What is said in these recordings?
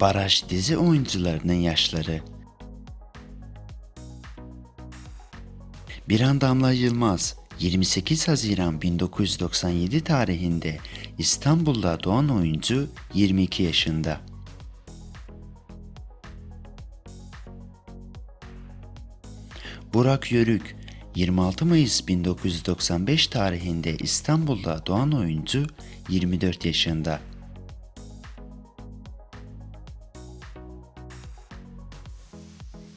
Baraj dizi oyuncularının yaşları. Bir Damla Yılmaz 28 Haziran 1997 tarihinde İstanbul'da doğan oyuncu 22 yaşında. Burak Yörük 26 Mayıs 1995 tarihinde İstanbul'da doğan oyuncu 24 yaşında.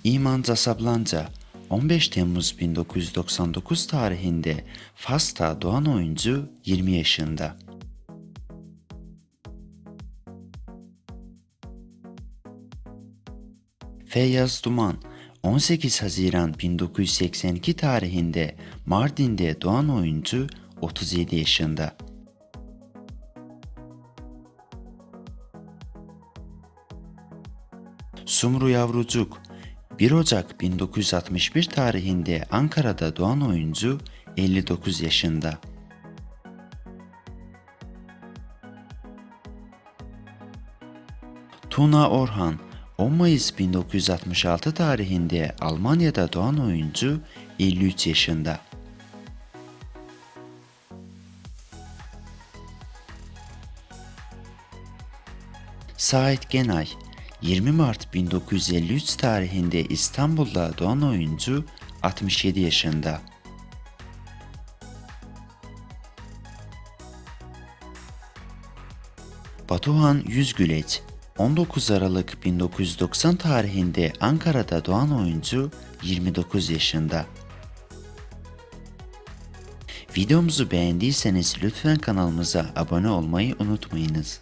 İman Zasablanca 15 Temmuz 1999 tarihinde Fas'ta doğan oyuncu 20 yaşında. Feyyaz Duman 18 Haziran 1982 tarihinde Mardin'de doğan oyuncu 37 yaşında. Sumru Yavrucuk 1 Ocak 1961 tarihinde Ankara'da doğan oyuncu 59 yaşında. Tuna Orhan 10 Mayıs 1966 tarihinde Almanya'da doğan oyuncu 53 yaşında. Sait Genay 20 Mart 1953 tarihinde İstanbul'da doğan oyuncu 67 yaşında. Batuhan Yüzgüleç 19 Aralık 1990 tarihinde Ankara'da doğan oyuncu 29 yaşında. Videomuzu beğendiyseniz lütfen kanalımıza abone olmayı unutmayınız.